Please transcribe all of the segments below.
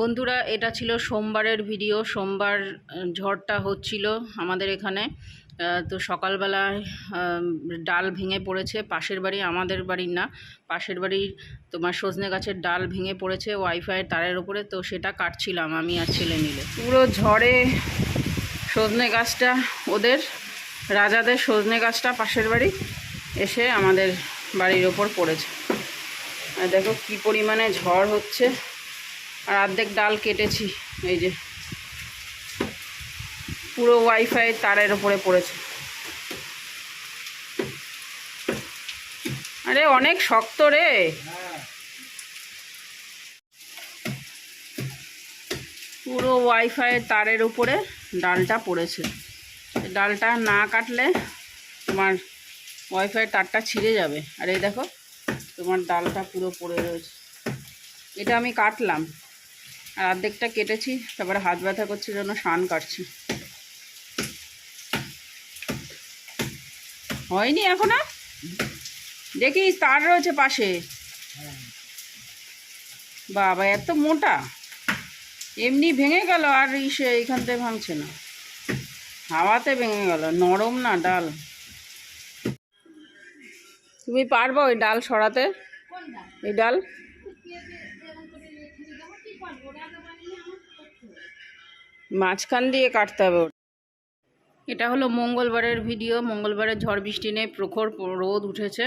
বন্ধুরা, এটা ছিল সোমবারের ভিডিও। সোমবার ঝড়টা হচ্ছিল আমাদের এখানে। তো সকালবেলায় ডাল ভেঙে পড়েছে। পাশের বাড়ি আমাদের বাড়ির না। পাশের বাড়ির তোমার সজনে গাছের ডাল ভেঙে পড়েছে ওয়াইফাইয়ের তারের উপরে। তো সেটা কাটছিলাম আমি আর ছেলে মিলে। পুরো ঝড়ে সজনে গাছটা ওদের, রাজাদের সজনে গাছটা পাশের বাড়ি এসে আমাদের বাড়ির ওপর পড়েছে। আর দেখো কি পরিমাণে ঝড় হচ্ছে। আর অর্ধেক ডাল কেটেছি, এই যে। পুরো ওয়াইফাই তারের উপরে পড়েছে। আরে অনেক শক্ত রে। পুরো ওয়াইফাই তারের উপরে ডালটা পড়েছে। ডালটা না কাটলে তোমার ওয়াইফাই তারটা ছিঁড়ে যাবে। আর এই দেখো, তোমার ডালটা পুরো পড়ে রয়েছে। এটা আমি কাটলাম। আর অর্ধেকটা কেটেছি তারপরে হাত ব্যথা করছে জন্য শান কাটছি। হয়নি এখনও? দেখিস তার রয়েছে পাশে। বাবা এত মোটা। এমনি ভেঙে গেল আর ইসে এইখান থেকে ভাঙছে না। হাওয়াতে ভেঙে গেল নরম না ডাল। তুমি পারব ওই ডাল সরাতে? এই ডাল? মাঝখান দিয়ে কাটতে হবে এটা হলো মঙ্গলবারের ভিডিও। মঙ্গলবারের ঝড় বৃষ্টি নেই প্রখর রোদ উঠেছে।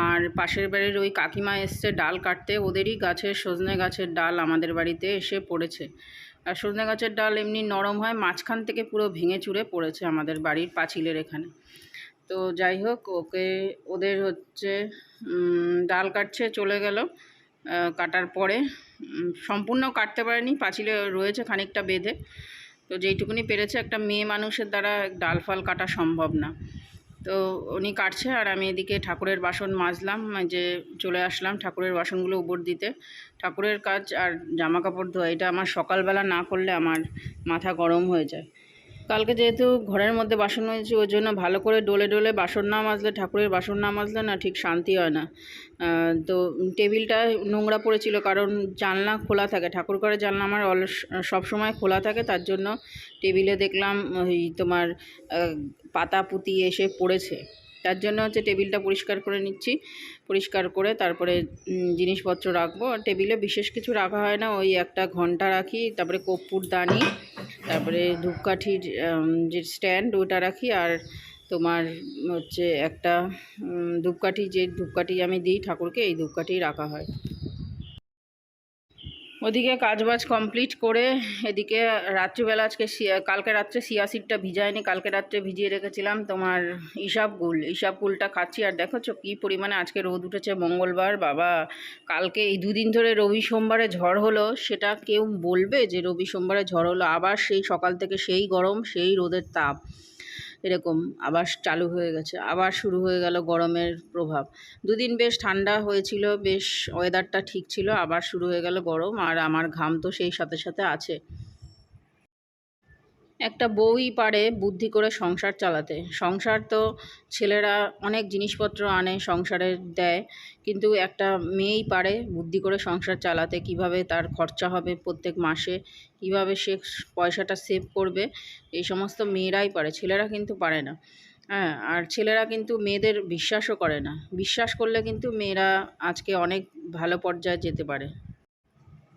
আর পাশের বাড়ির ওই কাকিমা এসছে ডাল কাটতে। ওদেরই গাছের সজনে গাছের ডাল আমাদের বাড়িতে এসে পড়েছে। আর সজনে গাছের ডাল এমনি নরম হয়, মাঝখান থেকে পুরো ভেঙে চুরে পড়েছে আমাদের বাড়ির পাঁচিলের এখানে। তো যাই হোক, ওকে, ওদের হচ্ছে ডাল কাটছে, চলে গেল। কাটার পরে সম্পূর্ণ কাটতে পারেনি, পাঁচিলে রয়েছে খানিকটা বেঁধে। তো যেইটুকুনি পেরেছে একটা মেয়ে মানুষের দ্বারা ডাল ফাল কাটা সম্ভব না। তো উনি কাটছে আর আমি এদিকে ঠাকুরের বাসন মাজলাম যে চলে আসলাম ঠাকুরের বাসনগুলো উপর দিতে। ঠাকুরের কাজ আর জামা কাপড় ধোয়া, এটা আমার সকালবেলা না করলে আমার মাথা গরম হয়ে যায়। কালকে যেহেতু ঘরের মধ্যে বাসন হয়েছে ওই জন্য ভালো করে ডলে ডলে বাসন না মাজলে, ঠাকুরের বাসন না মাজলে না ঠিক শান্তি হয় না। তো টেবিলটা নোংরা পড়েছিল, কারণ জানলা খোলা থাকে। ঠাকুর ঘরের জানলা আমার অল সবসময় খোলা থাকে, তার জন্য টেবিলে দেখলাম ওই তোমার পাতা পুঁতি এসে পড়েছে। তার জন্য হচ্ছে টেবিলটা পরিষ্কার করে নিচ্ছি। পরিষ্কার করে তারপরে জিনিসপত্র রাখব। টেবিলে বিশেষ কিছু রাখা হয় না, ওই একটা ঘণ্টা রাখি, তারপরে কর্পূর দানি তারপরে ধূপকাঠির যে স্ট্যান্ড ওটা রাখি আর তোমার হচ্ছে একটা ধূপকাঠি যে ধূপকাঠি আমি দিই ঠাকুরকে, এই ধূপকাঠি রাখা হয়। ওদিকে কাজবাজ কমপ্লিট করে এদিকে রাত্রিবেলা আজকে কালকে রাত্রে সিয়াসিডটা ভিজায়নি, কালকে রাত্রে ভিজিয়ে রেখেছিলাম তোমার ইসাবগুল ইসাবগুলটা খাচ্ছি আর দেখো চো, কী পরিমাণে আজকে রোদ উঠেছে মঙ্গলবার, বাবা। কালকে এই দুদিন ধরে রবি সোমবারে ঝড় হলো, সেটা কেউ বলবে যে রবি সোমবারে ঝড় হলো? আবার সেই সকাল থেকে সেই গরম, সেই রোদের তাপ। এরকম আবার চালু হয়ে গেছে। আবার শুরু হয়ে গেল গরমের প্রভাব। দুদিন বেশ ঠান্ডা হয়েছিল, বেশ ওয়েদারটা ঠিক ছিল, আবার শুরু হয়ে গেল গরম, আর আমার ঘাম তো সেই সাথে সাথে আছে। একটা বউই পারে বুদ্ধি করে সংসার চালাতে। সংসার তো ছেলেরা অনেক জিনিসপত্র আনে, সংসারে দেয়, কিন্তু একটা মেয়েই পারে বুদ্ধি করে সংসার চালাতে, কীভাবে তার খরচা হবে প্রত্যেক মাসে, কীভাবে সে পয়সাটা সেভ করবে, এই সমস্ত মেয়েরাই পারে, ছেলেরা কিন্তু পারে না। হ্যাঁ আর ছেলেরা কিন্তু মেয়েদের বিশ্বাসও করে না। বিশ্বাস করলে কিন্তু মেয়েরা আজকে অনেক ভালো পর্যায়ে যেতে পারে।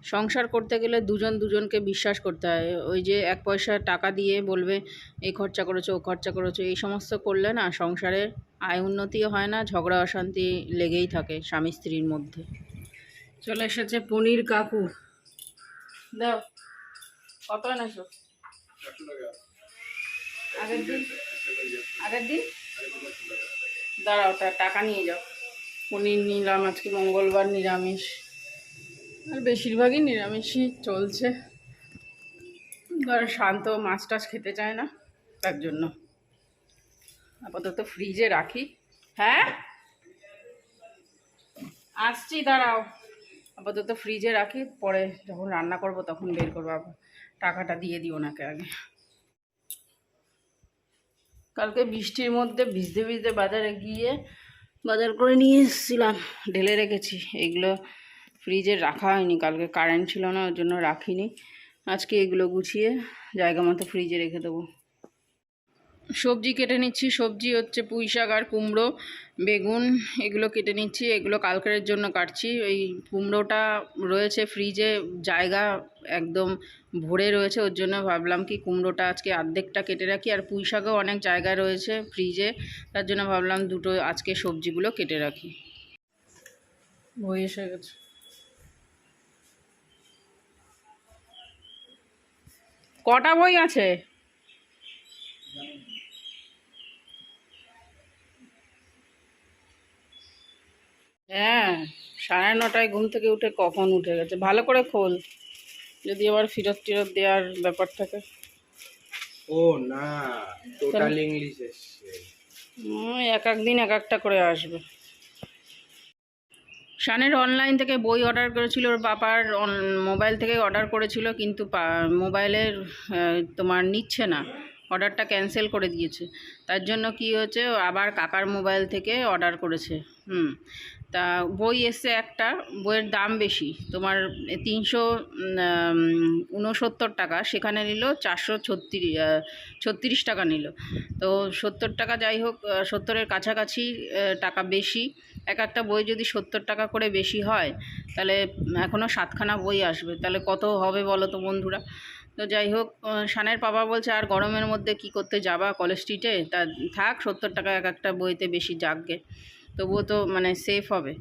সংসার করতে গেলে দুজন দুজনকে বিশ্বাস করতে হয়। ওই যে এক পয়সা টাকা দিয়ে বলবে এই খরচা করেছ, ও খরচা করেছ, এই সমস্ত করলে না সংসারে আয় উন্নতিও হয় না, ঝগড়া অশান্তি লেগেই থাকে স্বামী স্ত্রীর মধ্যে। চলে এসেছে পনির কাকু। দাও, কত আগের দিন? আগের দিন? দাঁড়াও টাকা নিয়ে যাও। পনির নিলাম আজকে মঙ্গলবার নিরামিষ। আর বেশিরভাগই নিরামিষই চলছে। ধর শান্ত মাছ টাছ খেতে চায় না, তার জন্য। আপাতত ফ্রিজে রাখি। হ্যাঁ? আসছি, দাঁড়াও। আপাতত ফ্রিজে রাখি, পরে যখন রান্না করব তখন বের করব। টাকাটা দিয়ে দিও ওনাকে আগে। কালকে বৃষ্টির মধ্যে ভিজতে ভিজতে বাজারে গিয়ে বাজার করে নিয়ে এসেছিলাম, ঢেলে রেখেছি। এগুলো ফ্রিজে রাখা হয়নি, কালকে কারেন্ট ছিল না, ওর জন্য রাখিনি। আজকে এগুলো গুছিয়ে জায়গা মতো ফ্রিজে রেখে দেবো। সবজি কেটে নিচ্ছি, সবজি হচ্ছে পুঁই শাক আর কুমড়ো, বেগুন, এগুলো কেটে নিচ্ছি, এগুলো কালকের জন্য কাটছি। ওই কুমড়োটা রয়েছে ফ্রিজে জায়গা একদম ভরে রয়েছে, ওর জন্য ভাবলাম কি কুমড়োটা আজকে অর্ধেকটা কেটে রাখি। আর পুঁই শাকও অনেক জায়গা রয়েছে ফ্রিজে তার জন্য ভাবলাম দুটো আজকে সবজিগুলো কেটে রাখি। বই এসে গেছে। কটা বই আছে? হ্যাঁ সাড়ে নটায় ঘুম থেকে উঠে কখন উঠে গেছে? ভালো করে খোল যদি আবার ফিরত টিরত দেওয়ার ব্যাপার থাকে। ও না টোটাল ইংলিশ এসছে। এক এক দিন এক একটা করে আসবে। শানের অনলাইন থেকে বই অর্ডার করেছিল, ওর বাবার মোবাইল থেকে অর্ডার করেছিল, কিন্তু মোবাইলের তোমার নিচ্ছে না। অর্ডারটা ক্যান্সেল করে দিয়েছে। তার জন্য কি হচ্ছে আবার কাকার মোবাইল থেকে অর্ডার করেছে। হুম। তা বই এসছে একটা, বইয়ের দাম বেশি। তোমার তিনশো উনসত্তর টাকা, সেখানে নিল চারশো ছত্রিশ ছত্রিশ টাকা নিল। তো সত্তর টাকা যাই হোক সত্তরের কাছাকাছি টাকা বেশি। এক একটা বই যদি সত্তর টাকা করে বেশি হয়, তাহলে এখনও সাতখানা বই আসবে। তাহলে কত হবে বলো তো বন্ধুরা? তো যাই হোক শানের বাবা বলছে, আর গরমের মধ্যে কি করতে যাবা কলেজ স্ট্রিটে তা থাক, সত্তর টাকা এক একটা বইতে বেশি যাকগে তবুও তো মানে সেফ হবে।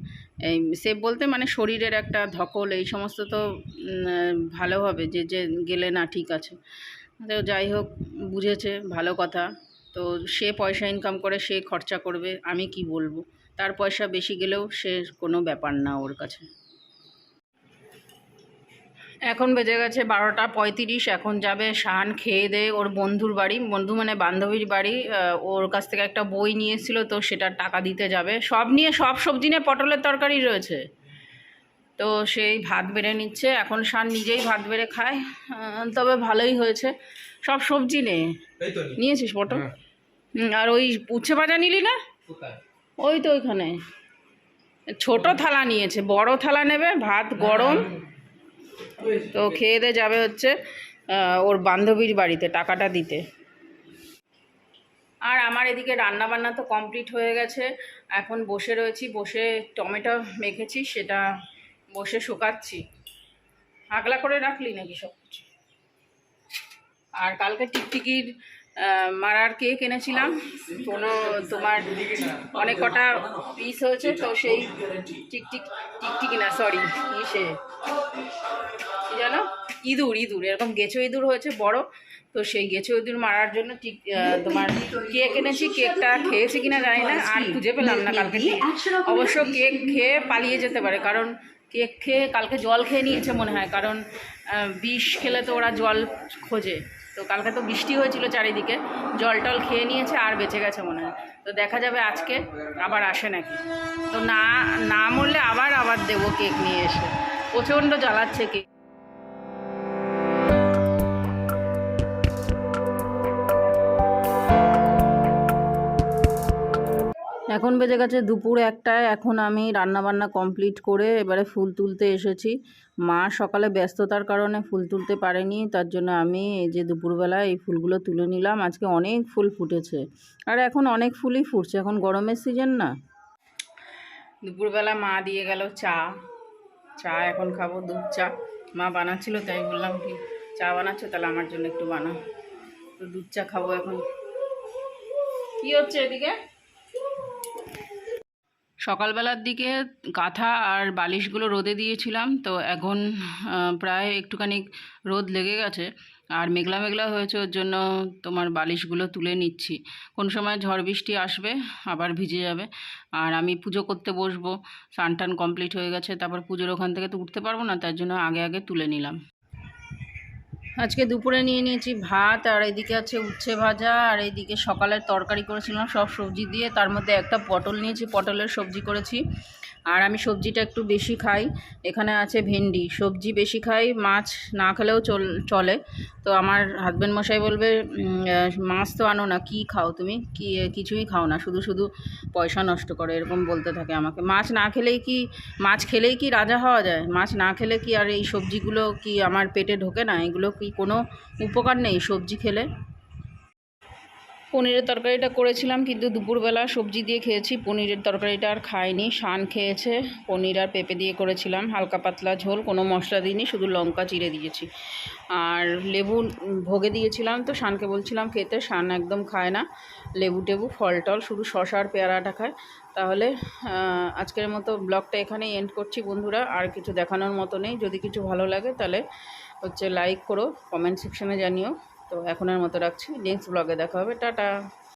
এই সেফ বলতে মানে শরীরের একটা ধকল, এই সমস্ত তো ভালো হবে যে যে গেলে না ঠিক আছে। তো যাই হোক, বুঝেছে, ভালো কথা। তো সে পয়সা ইনকাম করে, সে খরচা করবে, আমি কি বলব? তার পয়সা বেশি গেলেও সে কোনো ব্যাপার না ওর কাছে। এখন বেজে গেছে বারোটা পঁয়ত্রিশ এখন যাবে শান খেয়ে দে ওর বন্ধুর বাড়ি। বন্ধু মানে বান্ধবীর বাড়ি ওর কাছ থেকে একটা বই নিয়ে এসেছিল তো সেটা টাকা দিতে যাবে। সব নিয়ে সব সবজি নিয়ে পটলের তরকারি রয়েছে। তো সেই ভাত বেড়ে নিচ্ছে। এখন শান নিজেই ভাত বেড়ে খায়। তবে ভালোই হয়েছে। সব সবজি নে। নিয়েছিস পটল? হ্যাঁ। আর ওই উচ্ছে ভাজা নিলি না? ওই তো ওইখানে। ছোট থালা নিয়েছে। বড় থালা নেবে ভাত গরম। তো খেয়ে দিয়ে যাবে হচ্ছে ওর বান্ধবীর বাড়িতে টাকাটা দিতে। আর আমার এদিকে রান্না বান্না তো কমপ্লিট হয়ে গেছে। এখন বসে রয়েছি, বসে টমেটো মেখেছি, সেটা বসে শুকাচ্ছি। আগলা করে রাখলি নাকি সব কিছু আর কালকে টিকটিকির মারার কেক এনেছিলাম। কোনো তোমার অনেক কটা পিস হয়েছে তো সেই টিকটিক টিকটিকি না সরি ইসে। কি জানো? ইঁদুর ইঁদুর এরকম গেছো ইঁদুর হয়েছে বড় তো সেই গেছো ইঁদুর মারার জন্য ঠিক তোমার কেক এনেছি কেকটা খেয়েছে কিনা জানি না আর খুঁজে পেলাম না কালকে। অবশ্য কেক খেয়ে পালিয়ে যেতে পারে কারণ কেক খেয়ে কালকে জল খেয়ে নিয়েছে মনে হয় কারণ বিষ খেলে তো ওরা জল খোঁজে। তো কালকে তো বৃষ্টি হয়েছিল চারিদিকে জল টল খেয়ে নিয়েছে আর বেঁচে গেছে মনে হয়। তো দেখা যাবে আজকে, আবার আসে নাকি। তো না না মরলে আবার আবার দেবো কেক নিয়ে এসে। প্রচণ্ড জ্বালাচ্ছে কেক। এখন বেজে গেছে দুপুর একটায়। এখন আমি রান্না বান্না কমপ্লিট করে এবারে ফুল তুলতে এসেছি। মা সকালে ব্যস্ততার কারণে ফুল তুলতে পারেনি, তার জন্য আমি এই যে দুপুরবেলা এই ফুলগুলো তুলে নিলাম। আজকে অনেক ফুল ফুটেছে। আর এখন অনেক ফুলই ফুটছে। এখন গরমের সিজন না। দুপুরবেলা মা দিয়ে গেল চা। চা এখন খাব, দুধ চা। মা বানাচ্ছিল, তাই বললাম কি, চা বানাচ্ছো? তাহলে আমার জন্য একটু বানাও। তো দুধ চা খাব এখন। কি হচ্ছে এদিকে? সকালবেলার দিকে কাঁথা আর বালিশগুলো রোদে দিয়েছিলাম, তো এখন প্রায় একটুখানি রোদ লেগে গেছে। আর মেঘলা মেঘলা হয়েছে, ওর জন্য তোমার বালিশগুলো তুলে নিচ্ছি। কোন সময় ঝড় বৃষ্টি আসবে, আবার ভিজে যাবে। আর আমি পুজো করতে বসবো, স্নান টান কমপ্লিট হয়ে গেছে, তারপর পুজোর ওখান থেকে তো উঠতে পারব না, তার জন্য আগে আগে তুলে নিলাম। আজকে দুপুরে নিয়ে নিয়েছি ভাত, আর এদিকে আছে উচ্ছে ভাজা, আর এদিকে সকালের তরকারি করেছিলাম সব সবজি দিয়ে। তার মধ্যে একটা পটল নিয়েছি, পটলের সবজি করেছি। আর আমি সবজিটা একটু বেশি খাই। এখানে আছে ভেন্ডি। সবজি বেশি খাই, মাছ না খেলেও চল, চলে। তো আমার হাজব্যান্ড মশাই বলবে মাছ তো আনো না, কী খাও তুমি? কি কিছুই খাও না, শুধু শুধু পয়সা নষ্ট করে, এরকম বলতে থাকে আমাকে। মাছ না খেলেই কি, মাছ খেলেই কি রাজা হওয়া যায়? মাছ না খেলে কি আর এই সবজিগুলো কি আমার পেটে ঢোকে না? এগুলো কি কোনো উপকার নেই সবজি খেলে? পনিরের তরকারিটা করেছিলাম, কিন্তু দুপুরবেলা সবজি দিয়ে খেয়েছি। পনিরের তরকারিটা আর খাইনি, শান খেয়েছে। পনির আর পেঁপে দিয়ে করেছিলাম, হালকা পাতলা ঝোল, কোনো মশলা দিইনি, শুধু লঙ্কা চিড়ে দিয়েছি। আর লেবু ভোগে দিয়েছিলাম তো, শানকে বলছিলাম খেতে, শান একদম খায় না। লেবু টেবু, ফল টল, শুধু শশা আর পেয়ারাটা খায়। তাহলে আজকের মতো ব্লগটা এখানেই এন্ড করছি বন্ধুরা। আর কিছু দেখানোর মতো নেই। যদি কিছু ভালো লাগে, তাহলে হচ্ছে লাইক করো কমেন্ট সেকশনে জানিও। তো এখনের মতো রাখছি। নেক্সট ব্লগে দেখা হবে। টাটা!